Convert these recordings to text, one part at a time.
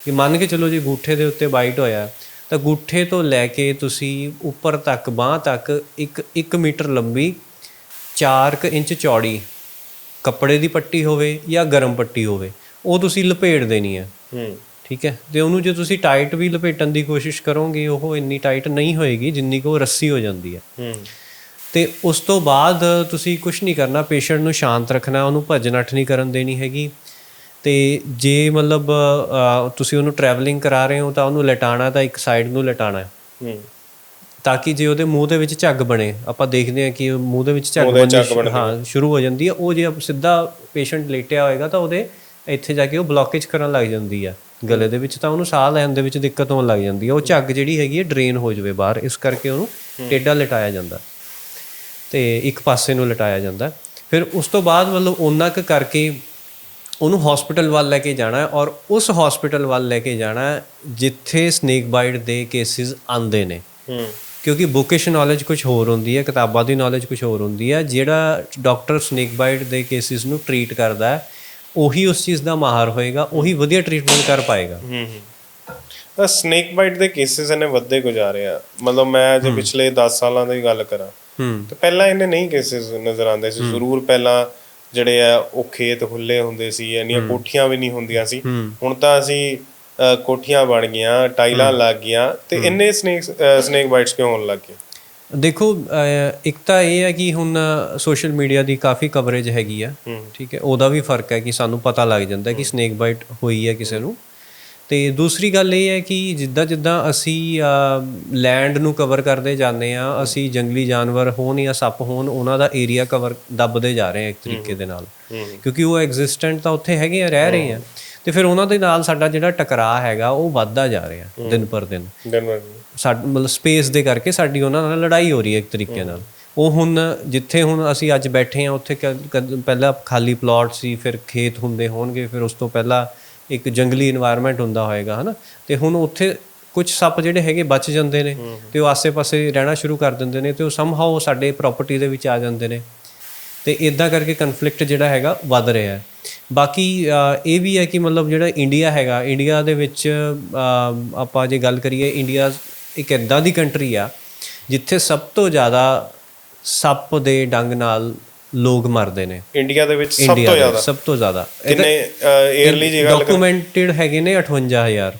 ਕਿ ਮੰਨ ਕੇ ਚਲੋ ਜੀ ਗੂਠੇ ਦੇ ਉੱਤੇ ਬਾਈਟ ਹੋਇਆ ਤਾਂ ਗੂਠੇ ਤੋਂ ਲੈ ਕੇ ਤੁਸੀਂ ਉੱਪਰ ਤੱਕ ਬਾਹ ਤੱਕ ਇੱਕ 1 ਮੀਟਰ ਲੰਬੀ 4 ਇੰਚ ਚੌੜੀ ਕੱਪੜੇ ਦੀ ਪੱਟੀ ਹੋਵੇ ਜਾਂ ਗਰਮ ਪੱਟੀ ਹੋਵੇ ਉਹ ਤੁਸੀਂ ਲਪੇਟ ਦੇਣੀ ਹੈ ਹੂੰ। ਠੀਕ ਹੈ? ਤੇ ਉਹਨੂੰ ਜੇ ਤੁਸੀਂ ਟਾਈਟ ਵੀ ਲਪੇਟਣ ਦੀ ਕੋਸ਼ਿਸ਼ ਕਰੋਗੇ ਉਹ ਇੰਨੀ ਟਾਈਟ ਨਹੀਂ ਹੋਏਗੀ ਜਿੰਨੀ ਕੋ ਰੱਸੀ ਹੋ ਜਾਂਦੀ ਹੈ ਹੂੰ। ਤੇ ਉਸ ਤੋਂ ਬਾਅਦ ਤੁਸੀਂ ਕੁਝ ਨਹੀਂ ਕਰਨਾ ਪੇਸ਼ੈਂਟ ਨੂੰ ਸ਼ਾਂਤ ਰੱਖਣਾ ਉਹਨੂੰ ਭੱਜ ਨੱਠ ਨਹੀਂ ਕਰਨ ਦੇਣੀ ਹੈਗੀ। ਤੇ ਜੇ ਮਤਲਬ ਤੁਸੀਂ ਉਹਨੂੰ ਟਰੈਵਲਿੰਗ ਕਰਾ ਰਹੇ ਹੋ ਤਾਂ ਉਹਨੂੰ ਲਟਾਣਾ ਤਾਂ ਇੱਕ ਸਾਈਡ ਨੂੰ ਲਟਾਣਾ ਹੈ। ਹੂੰ। ਤਾਂ ਕਿ ਜੇ ਉਹਦੇ ਮੂੰਹ ਦੇ ਵਿੱਚ ਝੱਗ ਬਣੇ ਆਪਾਂ ਦੇਖਦੇ ਹਾਂ ਕਿ ਮੂੰਹ ਦੇ ਵਿੱਚ ਝੱਗ ਬਣਦੀ ਹਾਂ ਸ਼ੁਰੂ ਹੋ ਜਾਂਦੀ ਹੈ। ਉਹ ਜੇ ਸਿੱਧਾ ਪੇਸ਼ੈਂਟ ਲੇਟਿਆ ਹੋਏਗਾ ਤਾਂ ਉਹਦੇ ਇੱਥੇ ਜਾ ਕੇ ਉਹ ਬਲੌਕੇਜ ਕਰਨ ਲੱਗ ਜਾਂਦੀ ਆ ਗਲੇ ਦੇ ਵਿੱਚ ਤਾਂ ਉਹਨੂੰ ਸਾਹ ਲੈਣ ਦੇ ਵਿੱਚ ਦਿੱਕਤ ਹੋਣ ਲੱਗ ਜਾਂਦੀ ਹੈ। ਉਹ ਝੱਗ ਜਿਹੜੀ ਹੈਗੀ ਹੈ ਡਰੇਨ ਹੋ ਜਾਵੇ ਬਾਹਰ। ਇਸ ਕਰਕੇ ਉਹਨੂੰ ਟੇਢਾ ਲਟਾਇਆ ਜਾਂਦਾ ਤੇ ਇੱਕ ਪਾਸੇ ਨੂੰ ਲਟਾਇਆ ਜਾਂਦਾ ਫਿਰ ਉਸ ਤੋਂ ਬਾਅਦ ਮਤਲਬ ਉਹਨਾਂ ਕੁ ਕਰਕੇ ਉਹਨੂੰ ਹਸਪੀਟਲ ਵੱਲ ਲੈ ਕੇ ਜਾਣਾ ਹੈ ਔਰ ਉਸ ਹਸਪੀਟਲ ਵੱਲ ਲੈ ਕੇ ਜਾਣਾ ਹੈ ਜਿੱਥੇ ਸਨੇਕ ਬਾਈਟ ਦੇ ਕੇਸਿਸ ਆਉਂਦੇ ਨੇ। ਹੂੰ। ਕਿਉਂਕਿ ਬੁਕਿਸ਼ ਨੌਲੇਜ ਕੁਝ ਹੋਰ ਹੁੰਦੀ ਹੈ ਕਿਤਾਬਾਂ ਦੀ ਨੌਲੇਜ ਕੁਝ ਹੋਰ ਹੁੰਦੀ ਹੈ ਜਿਹੜਾ ਡਾਕਟਰ ਸਨੇਕ ਬਾਈਟ ਦੇ ਕੇਸਿਸ ਨੂੰ ਟਰੀਟ ਕਰਦਾ ਹੈ ਉਹੀ ਉਸ ਚੀਜ਼ ਦਾ ਮਾਹਰ ਹੋਏਗਾ ਉਹੀ ਵਧੀਆ ਟ੍ਰੀਟਮੈਂਟ ਕਰ ਪਾਏਗਾ। ਹੂੰ ਹੂੰ। ਤਾਂ ਸਨੇਕ ਬਾਈਟ ਦੇ ਕੇਸਿਸ ਇਹਨੇ ਵੱਧਦੇ ਗੁਜ਼ਾਰੇ ਆ? ਮਤਲਬ ਮੈਂ ਜੇ ਪਿਛਲੇ 10 ਸਾਲਾਂ ਦੀ ਗੱਲ ਕਰਾਂ ਤੇ ਪਹਿਲਾਂ ਇਹਨੇ ਨਹੀਂ ਕੇਸਿਸ ਨਜ਼ਰ ਆਉਂਦੇ ਸੀ। ਜ਼ਰੂਰ ਪਹਿਲਾਂ ਜਿਹੜੇ ਆ ਉਹ ਖੇਤ ਖੁੱਲੇ ਹੁੰਦੇ ਸੀ ਇੰਨੀਆਂ ਕੋਠੀਆਂ ਵੀ ਨਹੀਂ ਹੁੰਦੀਆਂ ਸੀ। ਹੁਣ ਤਾਂ ਅਸੀਂ ਕੋਠੀਆਂ ਬਣ ਗਈਆਂ ਟਾਈਲਾਂ ਲੱਗ ਗਈਆਂ ਤੇ ਇੰਨੇ ਸਨੇਕ ਸਨੇਕ ਬਾਈਟਸ ਕਿਉਂ ਹੋਣ ਲੱਗ ਗਏ? ਦੇਖੋ ਇੱਕ ਤਾਂ ਇਹ ਹੈ ਕਿ ਹੁਣ ਸੋਸ਼ਲ ਮੀਡੀਆ ਦੀ ਕਾਫੀ ਕਵਰੇਜ ਹੈਗੀ ਆ ਠੀਕ ਹੈ ਉਹਦਾ ਵੀ ਫ਼ਰਕ ਹੈ ਕਿ ਸਾਨੂੰ ਪਤਾ ਲੱਗ ਜਾਂਦਾ ਕਿ ਸਨੇਕ ਬਾਈਟ ਹੋਈ ਹੈ ਕਿਸੇ ਨੂੰ। ਤੇ ਦੂਸਰੀ ਗੱਲ ਇਹ ਹੈ ਕਿ ਜਿੱਦਾਂ ਜਿੱਦਾਂ ਅਸੀਂ ਲੈਂਡ ਨੂੰ ਕਵਰ ਕਰਦੇ ਜਾਂਦੇ ਆ ਅਸੀਂ ਜੰਗਲੀ ਜਾਨਵਰ ਹੋਣ ਜਾਂ ਸੱਪ ਹੋਣ ਉਹਨਾਂ ਦਾ ਏਰੀਆ ਕਵਰ ਦੱਬਦੇ ਜਾ ਰਹੇ ਆ ਇੱਕ ਤਰੀਕੇ ਦੇ ਨਾਲ। ਕਿਉਂਕਿ ਉਹ ਐਗਜ਼ਿਸਟੈਂਟ ਤਾਂ ਉੱਥੇ ਹੈਗੇ ਆ ਰਹਿ ਰਹੇ ਆ। ਤੇ ਫਿਰ ਉਹਨਾਂ ਦੇ ਨਾਲ ਸਾਡਾ ਜਿਹੜਾ ਟਕਰਾਅ ਹੈਗਾ ਉਹ ਵੱਧਦਾ ਜਾ ਰਿਹਾ ਦਿਨ ਪਰ ਦਿਨ। ਸਾਡ ਮਤਲਬ ਸਪੇਸ ਦੇ ਕਰਕੇ ਸਾਡੀ ਉਹਨਾਂ ਨਾਲ ਲੜਾਈ ਹੋ ਰਹੀ ਹੈ ਇੱਕ ਤਰੀਕੇ ਨਾਲ। ਉਹ ਹੁਣ ਜਿੱਥੇ ਹੁਣ ਅਸੀਂ ਅੱਜ ਬੈਠੇ ਆ ਉੱਥੇ ਪਹਿਲਾਂ ਖਾਲੀ ਪਲਾਟ ਸੀ ਫਿਰ ਖੇਤ ਹੁੰਦੇ ਹੋਣਗੇ ਫਿਰ ਉਸ ਤੋਂ ਪਹਿਲਾਂ ਇੱਕ ਜੰਗਲੀ এনवायरमेंट ਹੁੰਦਾ ਹੋਏਗਾ ਹਨਾ? ਤੇ ਹੁਣ ਉੱਥੇ ਕੁਝ ਸੱਪ ਜਿਹੜੇ ਹੈਗੇ ਬਚ ਜਾਂਦੇ ਨੇ ਤੇ ਉਹ ਆਸੇ-ਪਾਸੇ ਰਹਿਣਾ ਸ਼ੁਰੂ ਕਰ ਦਿੰਦੇ ਨੇ ਤੇ ਉਹ ਸਮਹਾਉ ਸਾਡੇ ਪ੍ਰਾਪਰਟੀ ਦੇ ਵਿੱਚ ਆ ਜਾਂਦੇ ਨੇ। ਤੇ ਇਦਾਂ ਕਰਕੇ ਕਨਫਲਿਕਟ ਜਿਹੜਾ ਹੈਗਾ ਵੱਧ ਰਿਹਾ ਹੈ। ਬਾਕੀ ਇਹ ਵੀ ਹੈ ਕਿ ਮਤਲਬ ਜਿਹੜਾ ਇੰਡੀਆ ਹੈਗਾ ਇੰਡੀਆ ਦੇ ਵਿੱਚ ਆਪਾਂ ਜੇ ਗੱਲ ਕਰੀਏ ਇੰਡੀਆ ਇੱਕ ਇਦਾਂ ਦੀ ਕੰਟਰੀ ਆ ਜਿੱਥੇ ਸਭ ਤੋਂ ਜ਼ਿਆਦਾ ਸੱਪ ਦੇ ਡੰਗ ਨਾਲ ਲੋਕ ਮਰਦੇ ਨੇ। ਇੰਡੀਆ ਦੇ ਵਿੱਚ ਸਭ ਤੋਂ ਜ਼ਿਆਦਾ। ਸਭ ਤੋਂ ਜ਼ਿਆਦਾ। ਕਿੰਨੇ ਏਅਰਲੀ ਜੀ ਗੱਲ ਡਾਕੂਮੈਂਟਡ ਹੈਗੇ ਨੇ 58000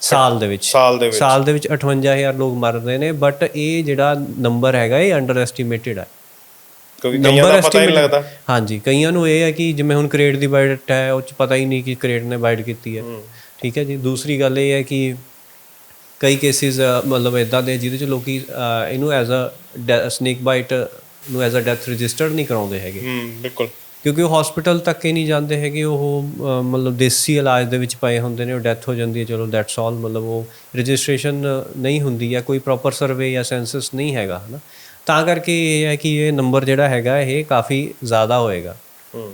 ਸਾਲ ਦੇ ਵਿੱਚ। ਸਾਲ ਦੇ ਵਿੱਚ। ਸਾਲ ਦੇ ਵਿੱਚ 58000 ਲੋਕ ਮਰਦੇ ਨੇ ਬਟ ਇਹ ਜਿਹੜਾ ਨੰਬਰ ਹੈਗਾ ਇਹ ਅੰਡਰ ਐਸਟੀਮੇਟਡ ਹੈ ਕਿਉਂਕਿ ਕਈਆਂ ਦਾ ਪਤਾ ਹੀ ਨਹੀਂ ਲੱਗਦਾ। ਹਾਂਜੀ ਕਈਆਂ ਨੂੰ ਇਹ ਹੈ ਕਿ ਜਿਵੇਂ ਹੁਣ ਕ੍ਰੇਡ ਦੀ ਬਾਈਟ ਹੈ ਉਹ ਚ ਪਤਾ ਹੀ ਨਹੀਂ ਕਿ ਕ੍ਰੇਡ ਨੇ ਬਾਈਟ ਕੀਤੀ ਹੈ। ਠੀਕ ਹੈ ਜੀ। ਦੂਸਰੀ ਗੱਲ ਇਹ ਹੈ ਕਿ ਕਈ ਕੇਸਿਸ ਮਤਲਬ ਇਦਾਂ ਦੇ ਜਿਹਦੇ ਚ ਲੋਕੀ ਇਹਨੂੰ ਐਜ਼ ਅ ਸਨੇਕ ਬਾਈਟ ਨੂੰ ਐਜ਼ ਅ ਡੈਥ ਰਜਿਸਟਰਡ ਨਹੀਂ ਕਰਾਉਂਦੇ ਹੈਗੇ। ਹੂੰ ਬਿਲਕੁਲ। ਕਿਉਂਕਿ ਉਹ ਹਸਪੀਟਲ ਤੱਕ ਹੀ ਨਹੀਂ ਜਾਂਦੇ ਹੈਗੇ ਉਹ ਮਤਲਬ ਦੇਸੀ ਇਲਾਜ ਦੇ ਵਿੱਚ ਪਏ ਹੁੰਦੇ ਨੇ ਉਹ ਡੈਥ ਹੋ ਜਾਂਦੀ ਹੈ ਚਲੋ ਦੈਟਸ ਆਲ ਮਤਲਬ ਉਹ ਰਜਿਸਟ੍ਰੇਸ਼ਨ ਨਹੀਂ ਹੁੰਦੀ ਹੈ ਕੋਈ ਪ੍ਰੋਪਰ ਸਰਵੇ ਜਾਂ ਸੈਂਸਸ ਨਹੀਂ ਹੈਗਾ ਹਨਾ। ਤਾਂ ਕਰਕੇ ਇਹ ਹੈ ਕਿ ਇਹ ਨੰਬਰ ਜਿਹੜਾ ਹੈਗਾ ਇਹ ਕਾਫੀ ਜ਼ਿਆਦਾ ਹੋਏਗਾ। ਹੂੰ।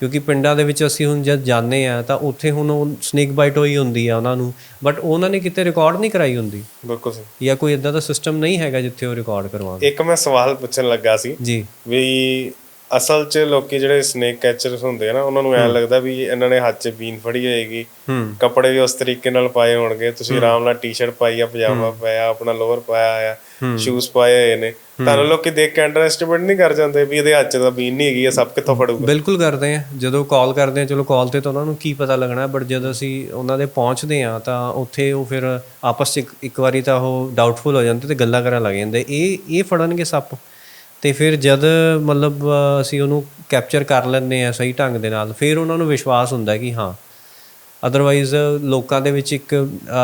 ਕਿਉਂਕਿ ਪਿੰਡਾਂ ਦੇ ਵਿੱਚ ਅਸੀਂ ਹੁਣ ਜਦ ਜਾਂਦੇ ਆ ਤਾਂ ਉੱਥੇ ਹੁਣ ਉਹ ਸਨੇਕ ਬਾਈਟ ਹੋਈ ਹੁੰਦੀ ਆ ਉਹਨਾਂ ਨੂੰ। ਬਟ ਉਹਨਾਂ ਨੇ ਕਿਤੇ ਰਿਕਾਰਡ ਨਹੀਂ ਕਰਾਈ ਹੁੰਦੀ। ਬਿਲਕੁਲ ਸਹੀ। ਜਾਂ ਕੋਈ ਇਦਾਂ ਦਾ ਸਿਸਟਮ ਨਹੀਂ ਹੈਗਾ ਜਿੱਥੇ ਉਹ ਰਿਕਾਰਡ ਕਰਵਾਉਣ। ਇੱਕ ਮੈਂ ਸਵਾਲ ਪੁੱਛਣ ਲੱਗਾ ਸੀ ਜੀ। ਵੀ ਅਸਲ 'ਚ ਲੋਕੀ ਜਿਹੜੇ ਸਨੇਕ ਕੈਚਰਸ ਹੁੰਦੇ ਆ ਨਾ ਉਹਨਾਂ ਨੂੰ ਐਂ ਲੱਗਦਾ ਵੀ ਇਹਨਾਂ ਨੇ ਹੱਥ 'ਚ ਬੀਨ ਫੜੀ ਹੋਏਗੀ। ਕੱਪੜੇ ਵੀ ਉਸ ਤਰੀਕੇ ਨਾਲ ਪਾਏ ਹੋਣਗੇ। ਤੁਸੀਂ ਆਰਾਮ ਨਾਲ ਟੀ-ਸ਼ਰਟ ਪਾਈ ਆ ਪਜਾਮਾ ਪਾਇਆ ਆਪਣਾ ਲੋਅਰ ਪਾਇਆ ਆ ਸ਼ੂਜ਼ ਪਾਏ ਹੋਏ ਨੇ। ਤੁਹਾਨੂੰ ਲੋਕੀ ਦੇਖ ਕੇ ਅੰਡਰ ਐਸਟੀਮੇਟ ਨਹੀਂ ਕਰ ਜਾਂਦੇ ਵੀ ਇਹਦੇ ਹੱਥ 'ਚ ਤਾਂ ਬੀਨ ਨਹੀਂ ਹੈਗੀ ਇਹ ਸਭ ਕਿੱਥੋਂ ਫੜੂਗਾ। ਬਿਲਕੁਲ ਕਰਦੇ ਆ। ਜਦੋਂ ਕਾਲ ਕਰਦੇ ਆ ਚਲੋ ਕਾਲ ਤੇ ਤਾਂ ਉਹਨਾਂ ਨੂੰ ਕੀ ਪਤਾ ਲੱਗਣਾ ਬਟ ਜਦੋਂ ਅਸੀਂ ਉਹਨਾਂ ਦੇ ਪਹੁੰਚਦੇ ਆ ਤਾਂ ਉੱਥੇ ਉਹ ਫਿਰ ਆਪਸ 'ਚ ਇੱਕ- ਇੱਕ ਵਾਰੀ ਤਾਂ ਉਹ ਡਾਊਟਫੁਲ ਹੋ ਜਾਂਦੇ ਤੇ ਗੱਲਾਂ ਕਰਨ ਲੱਗ ਜਾਂਦੇ। ਇਹ ਇਹ ਫੜਨਗੇ ਸੱਪ। ਤੇ ਫਿਰ ਜਦ ਮਤਲਬ ਅਸੀਂ ਉਹਨੂੰ ਕੈਪਚਰ ਕਰ ਲੈਂਦੇ ਆ ਸਹੀ ਢੰਗ ਦੇ ਨਾਲ ਫਿਰ ਉਹਨਾਂ ਨੂੰ ਵਿਸ਼ਵਾਸ ਹੁੰਦਾ ਕਿ ਹਾਂ ਅਦਰਵਾਈਜ਼ ਲੋਕਾਂ ਦੇ ਵਿੱਚ ਇੱਕ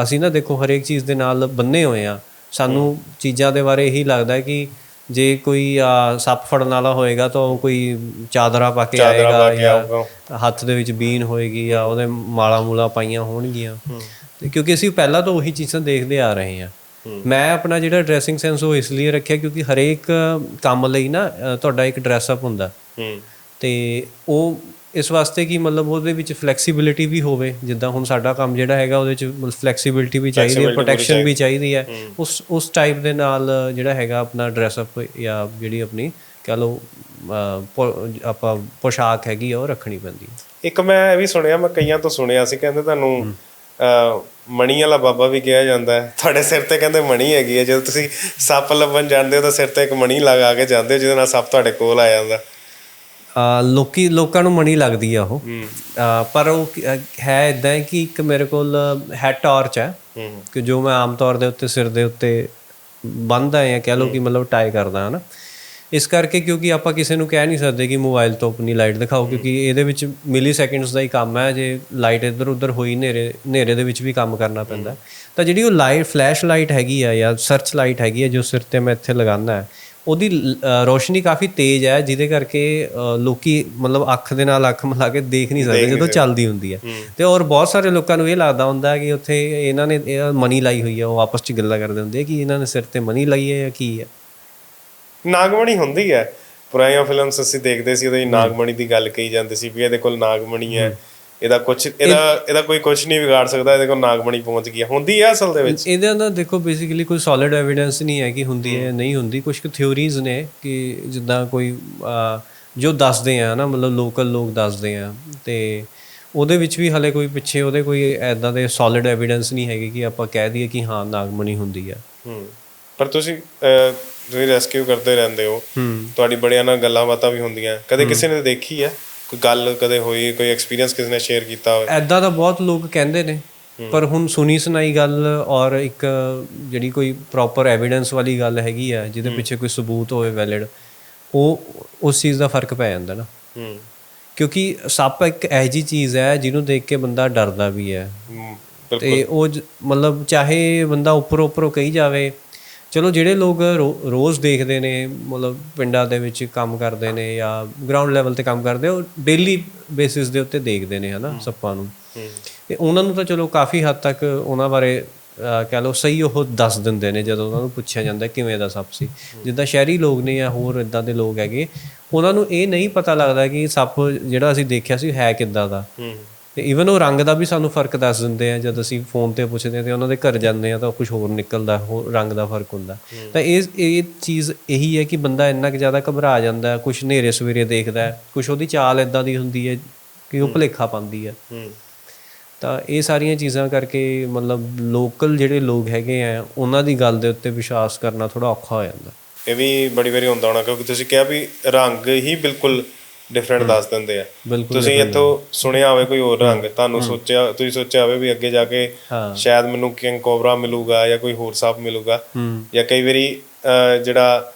ਅਸੀਂ ਨਾ ਦੇਖੋ ਹਰੇਕ ਚੀਜ਼ ਦੇ ਨਾਲ ਬੰਨੇ ਹੋਏ ਆ ਸਾਨੂੰ ਚੀਜ਼ਾਂ ਦੇ ਬਾਰੇ ਇਹੀ ਲੱਗਦਾ ਕਿ ਜੇ ਕੋਈ ਸੱਪ ਫੜਨ ਵਾਲਾ ਹੋਏਗਾ ਤਾਂ ਉਹ ਕੋਈ ਚਾਦਰਾ ਪਾ ਕੇ ਆਏਗਾ ਜਾਂ ਹੱਥ ਦੇ ਵਿੱਚ ਬੀਨ ਹੋਏਗੀ ਜਾਂ ਉਹਦੇ ਮਾਲਾ ਮੂਲਾ ਪਾਈਆਂ ਹੋਣਗੀਆਂ। ਤੇ ਕਿਉਂਕਿ ਅਸੀਂ ਪਹਿਲਾਂ ਤੋਂ ਉਹੀ ਚੀਜ਼ਾਂ ਦੇਖਦੇ ਆ ਰਹੇ ਹਾਂ। ਮੈਂ ਆਪਣਾ ਜਿਹੜਾ ਡਰੈਸਿੰਗ ਸੈਂਸ ਉਹ ਇਸ ਲਈ ਰੱਖਿਆ ਕਿਉਂਕਿ ਹਰੇਕ ਕੰਮ ਲਈ ਨਾ ਤੁਹਾਡਾ ਇੱਕ ਡਰੈਸ ਅਪ ਹੁੰਦਾ। ਹੂੰ। ਤੇ ਉਹ ਇਸ ਵਾਸਤੇ ਕਿ ਮਤਲਬ ਉਹਦੇ ਵਿੱਚ ਫਲੈਕਸੀਬਿਲਿਟੀ ਵੀ ਹੋਵੇ। ਜਿੱਦਾਂ ਹੁਣ ਸਾਡਾ ਕੰਮ ਜਿਹੜਾ ਹੈਗਾ ਉਹਦੇ ਵਿੱਚ ਫਲੈਕਸੀਬਿਲਿਟੀ ਵੀ ਚਾਹੀਦੀ ਹੈ ਪ੍ਰੋਟੈਕਸ਼ਨ ਵੀ ਚਾਹੀਦੀ ਹੈ। ਉਸ ਉਸ ਟਾਈਪ ਦੇ ਨਾਲ ਜਿਹੜਾ ਹੈਗਾ ਆਪਣਾ ਡਰੈਸ ਅਪ ਜਾਂ ਜਿਹੜੀ ਆਪਣੀ ਕਹ ਲਓ ਆਪਾਂ ਪੋਸ਼ਾਕ ਹੈਗੀ ਉਹ ਰੱਖਣੀ ਪੈਂਦੀ ਇੱਕ ਮੈਂ ਇਹ ਵੀ ਸੁਣਿਆ ਮੈਂ ਕਈਆਂ ਤੋਂ ਸੁਣਿਆ ਸੀ ਕਹਿੰਦੇ ਤੁਹਾਨੂੰ ਮਣੀ ਵਾਲਾ ਬਾਬਾ ਵੀ ਕਿਹਾ ਜਾਂਦਾ ਹੈ। ਤੁਹਾਡੇ ਸਿਰ ਤੇ ਕਹਿੰਦੇ ਮਣੀ ਹੈਗੀ ਹੈ। ਜਦੋਂ ਤੁਸੀਂ ਸੱਪ ਲੱਭਣ ਜਾਂਦੇ ਹੋ ਤਾਂ ਸਿਰ ਤੇ ਇੱਕ ਮਣੀ ਲਗਾ ਕੇ ਜਾਂਦੇ ਹੋ ਜਿਹਦੇ ਨਾਲ ਸੱਪ ਤੁਹਾਡੇ ਕੋਲ ਆ ਜਾਂਦਾ। ਲੋਕੀ ਲੋਕਾਂ ਨੂੰ ਮਣੀ ਲੱਗਦੀ ਆ ਉਹ। ਪਰ ਉਹ ਹੈ ਇਦਾਂ ਕਿ ਇੱਕ ਮੇਰੇ ਕੋਲ ਹੈ ਟਾਰਚ ਹੈ। ਕਿ ਜੋ ਮੈਂ ਆਮ ਤੌਰ ਦੇ ਉੱਤੇ ਸਿਰ ਦੇ ਉੱਤੇ ਬੰਨਦਾ ਜਾਂ ਕਹਿ ਲਓ ਕਿ ਮਤਲਬ ਟਾਈ ਕਰਦਾ ਹਨਾ। ਇਸ ਕਰਕੇ ਕਿਉਂਕਿ ਆਪਾਂ ਕਿਸੇ ਨੂੰ ਕਹਿ ਨਹੀਂ ਸਕਦੇ ਕਿ ਮੋਬਾਈਲ ਤੋਂ ਆਪਣੀ ਲਾਈਟ ਦਿਖਾਓ ਕਿਉਂਕਿ ਇਹਦੇ ਵਿੱਚ ਮਿਲੀ ਸੈਕਿੰਡਸ ਦਾ ਹੀ ਕੰਮ ਹੈ ਜੇ ਲਾਈਟ ਇੱਧਰ ਉੱਧਰ ਹੋਈ ਹਨੇਰੇ ਹਨੇਰੇ ਦੇ ਵਿੱਚ ਵੀ ਕੰਮ ਕਰਨਾ ਪੈਂਦਾ। ਤਾਂ ਜਿਹੜੀ ਉਹ ਲਾਈਟ ਫਲੈਸ਼ ਲਾਈਟ ਹੈਗੀ ਆ ਜਾਂ ਸਰਚ ਲਾਈਟ ਹੈਗੀ ਆ ਜੋ ਸਿਰ ਤੇ ਮੈਂ ਇੱਥੇ ਲਗਾਉਂਦਾ ਹੈ ਉਹਦੀ ਰੋਸ਼ਨੀ ਕਾਫੀ ਤੇਜ਼ ਹੈ ਜਿਹਦੇ ਕਰਕੇ ਲੋਕੀ ਮਤਲਬ ਅੱਖ ਦੇ ਨਾਲ ਅੱਖ ਮਿਲਾ ਕੇ ਦੇਖ ਨਹੀਂ ਸਕਦੇ ਜਦੋਂ ਚੱਲਦੀ ਹੁੰਦੀ ਹੈ। ਤੇ ਔਰ ਬਹੁਤ ਸਾਰੇ ਲੋਕਾਂ ਨੂੰ ਇਹ ਲੱਗਦਾ ਹੁੰਦਾ ਕਿ ਉੱਥੇ ਇਹਨਾਂ ਨੇ ਮਨੀ ਲਾਈ ਹੋਈ ਹੈ ਉਹ ਆਪਸ 'ਚ ਗੱਲਾਂ ਕਰਦੇ ਹੁੰਦੇ ਕਿ ਇਹਨਾਂ ਨੇ ਸਿਰ ਤੇ ਮਨੀ ਲਾਈ ਹੈ ਜਾਂ ਕੀ ਹੈ। ਨਾਗਮਣੀ ਹੁੰਦੀ ਹੈ। ਪੁਰਾਣੀਆਂ ਫਿਲਮਸ ਅਸੀਂ ਦੇਖਦੇ ਸੀ ਉਹਦੇ ਨਾਗਮਣੀ ਦੀ ਗੱਲ ਕਹੀ ਜਾਂਦੀ ਸੀ ਵੀ ਇਹਦੇ ਕੋਲ ਨਾਗਮਣੀ ਹੈ। ਇਹਦਾ ਕੁਝ ਇਹਦਾ ਇਹਦਾ ਕੋਈ ਕੁਝ ਨਹੀਂ ਵਿਗਾੜ ਸਕਦਾ ਇਹਦੇ ਕੋਲ ਨਾਗਮਣੀ ਪਹੁੰਚ ਗਈ ਹੁੰਦੀ ਹੈ ਅਸਲ ਦੇ ਵਿੱਚ। ਇਹਦੇ ਅੰਦਰ ਦੇਖੋ ਬੇਸਿਕਲੀ ਕੋਈ ਸੋਲਿਡ ਐਵੀਡੈਂਸ ਨਹੀਂ ਹੈ ਕਿ ਹੁੰਦੀ ਹੈ ਨਹੀਂ ਹੁੰਦੀ। ਕੁਝ ਕੁ ਥਿਉਰੀਜ਼ ਨੇ ਕਿ ਜਿੱਦਾਂ ਕੋਈ ਜੋ ਦੱਸਦੇ ਆ ਨਾ ਮਤਲਬ ਲੋਕਲ ਲੋਕ ਦੱਸਦੇ ਆ। ਤੇ ਉਹਦੇ ਵਿੱਚ ਵੀ ਹਲੇ ਕੋਈ ਪਿੱਛੇ ਉਹਦੇ ਕੋਈ ਐਦਾਂ ਦੇ ਸੋਲਿਡ ਐਵੀਡੈਂਸ ਨਹੀਂ ਹੈਗੇ ਕਿ ਆਪਾਂ ਕਹਿ ਦਈਏ ਕਿ ਹਾਂ ਨਾਗਮਣੀ ਹੁੰਦੀ ਹੈ। ਹੂੰ। ਪਰ ਤੁਸੀਂ ਤੁਸੀਂ ਰੈਸਕਿਊ ਕਰਦੇ ਰਹਿੰਦੇ ਹੋ। ਤੁਹਾਡੀ ਬੜਿਆਂ ਨਾਲ ਗੱਲਾਂ ਬਾਤਾਂ ਵੀ ਹੁੰਦੀਆਂ। ਕਦੇ ਕਿਸੇ ਨੇ ਦੇਖੀ ਹੈ ਕੋਈ ਗੱਲ ਕਦੇ ਹੋਈ ਕੋਈ ਐਕਸਪੀਰੀਅੰਸ ਕਿਸੇ ਨੇ ਸ਼ੇਅਰ ਕੀਤਾ ਹੋਵੇ? ਐਦਾਂ ਦਾ ਬਹੁਤ ਲੋਕ ਕਹਿੰਦੇ ਨੇ ਪਰ ਹੁਣ ਸੁਣੀ ਸੁਣਾਈ ਗੱਲ ਔਰ ਇੱਕ ਜਿਹੜੀ ਕੋਈ ਪ੍ਰੋਪਰ ਐਵੀਡੈਂਸ ਵਾਲੀ ਗੱਲ ਹੈਗੀ ਆ ਜਿਹਦੇ ਪਿੱਛੇ ਕੋਈ ਸਬੂਤ ਹੋਵੇ ਵੈਲਿਡ ਉਹ ਉਸ ਚੀਜ਼ ਦਾ ਫ਼ਰਕ ਪੈ ਜਾਂਦਾ ਨਾ। ਕਿਉਂਕਿ ਸੱਪ ਇੱਕ ਇਹੋ ਜਿਹੀ ਚੀਜ਼ ਹੈ ਜਿਹਨੂੰ ਦੇਖ ਕੇ ਬੰਦਾ ਡਰਦਾ ਵੀ ਹੈ। ਤੇ ਉਹ ਜ- ਮਤਲਬ ਚਾਹੇ ਬੰਦਾ ਉੱਪਰੋਂ ਉੱਪਰੋਂ ਕਹੀ ਜਾਵੇ ਚਲੋ ਜਿਹੜੇ ਲੋਕ ਰੋਜ਼ ਦੇਖਦੇ ਨੇ ਮਤਲਬ ਪਿੰਡਾਂ ਦੇ ਵਿੱਚ ਕੰਮ ਕਰਦੇ ਨੇ ਜਾਂ ਗਰਾਊਂਡ ਲੈਵਲ ਤੇ ਕੰਮ ਕਰਦੇ ਉਹ ਡੇਲੀ ਬੇਸਿਸ ਦੇ ਉੱਤੇ ਦੇਖਦੇ ਨੇ ਹਨਾ ਸੱਪਾਂ ਨੂੰ। ਤੇ ਉਹਨਾਂ ਨੂੰ ਤਾਂ ਚਲੋ ਕਾਫੀ ਹੱਦ ਤੱਕ ਉਹਨਾਂ ਬਾਰੇ ਕਹਿ ਲਓ ਸਹੀ ਉਹ ਦੱਸ ਦਿੰਦੇ ਨੇ ਜਦੋਂ ਉਹਨਾਂ ਨੂੰ ਪੁੱਛਿਆ ਜਾਂਦਾ ਕਿਵੇਂ ਦਾ ਸੱਪ ਸੀ। ਜਿੱਦਾਂ ਸ਼ਹਿਰੀ ਲੋਕ ਨੇ ਜਾਂ ਹੋਰ ਇਦਾਂ ਦੇ ਲੋਕ ਹੈਗੇ ਉਹਨਾਂ ਨੂੰ ਇਹ ਨਹੀਂ ਪਤਾ ਲੱਗਦਾ ਕਿ ਸੱਪ ਜਿਹੜਾ ਅਸੀਂ ਦੇਖਿਆ ਸੀ ਹੈ ਕਿੱਦਾਂ ਦਾ। ਤੇ ਈਵਨ ਉਹ ਰੰਗ ਦਾ ਵੀ ਸਾਨੂੰ ਫ਼ਰਕ ਦੱਸ ਦਿੰਦੇ ਆ ਜਦ ਅਸੀਂ ਫੋਨ ਤੇ ਪੁੱਛਦੇ ਹਾਂ ਤੇ ਉਹਨਾਂ ਦੇ ਘਰ ਜਾਂਦੇ ਆ ਤਾਂ ਕੁਝ ਹੋਰ ਨਿਕਲਦਾ ਹੋਰ ਰੰਗ ਦਾ ਫ਼ਰਕ ਹੁੰਦਾ। ਤਾਂ ਇਹ ਇਹ ਚੀਜ਼ ਇਹੀ ਹੈ ਕਿ ਬੰਦਾ ਇੰਨਾ ਕਿ ਜ਼ਿਆਦਾ ਘਬਰਾ ਜਾਂਦਾ ਕੁਝ ਹਨੇਰੇ ਸਵੇਰੇ ਦੇਖਦਾ ਕੁਝ ਉਹਦੀ ਚਾਲ ਇਦਾਂ ਦੀ ਹੁੰਦੀ ਹੈ ਕਿ ਉਹ ਭੁਲੇਖਾ ਪਾਉਂਦੀ ਹੈ। ਹੂੰ। ਤਾਂ ਇਹ ਸਾਰੀਆਂ ਚੀਜ਼ਾਂ ਕਰਕੇ ਮਤਲਬ ਲੋਕਲ ਜਿਹੜੇ ਲੋਕ ਹੈਗੇ ਆ ਉਹਨਾਂ ਦੀ ਗੱਲ ਦੇ ਉੱਤੇ ਵਿਸ਼ਵਾਸ ਕਰਨਾ ਥੋੜਾ ਔਖਾ ਹੋ ਜਾਂਦਾ। ਇਹ ਵੀ ਬੜੀ ਵਾਰੀ ਹੁੰਦਾ ਹੋਣਾ ਕਿਉਂਕਿ ਤੁਸੀਂ ਕਿਹਾ ਵੀ ਰੰਗ ਹੀ ਬਿਲਕੁਲ ਡਿਫਰੈਂਟ ਦੱਸ ਦਿੰਦੇ ਆ। ਬਿਲਕੁਲ ਤੁਸੀਂ ਇੱਥੋਂ ਸੁਣਿਆ ਹੋਵੇ ਕੋਈ ਹੋਰ ਰੰਗ ਤੁਹਾਨੂੰ ਸੋਚਿਆ ਤੁਸੀਂ ਸੋਚਿਆ ਹੋਵੇ ਵੀ ਅੱਗੇ ਜਾ ਕੇ। ਸ਼ਾਇਦ ਮੈਨੂੰ ਕਿੰਗ ਕੋਬਰਾ ਮਿਲੂਗਾ ਜਾਂ ਕੋਈ ਹੋਰ ਸੱਪ ਮਿਲੂਗਾ। ਜਾਂ ਕਈ ਵਾਰੀ ਜਿਹੜਾ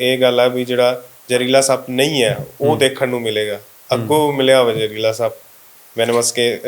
ਇਹ ਗੱਲ ਆ ਵੀ ਜਿਹੜਾ ਜ਼ਹਿਰੀਲਾ ਸੱਪ ਨਹੀਂ ਹੈ ਉਹ ਦੇਖਣ ਨੂੰ ਮਿਲੇਗਾ। ਅੱਗੋਂ ਮਿਲਿਆ ਹੋਵੇ ਜ਼ਹਿਰੀਲਾ ਸੱਪ। ਵੈਨਮਸ ਕੇ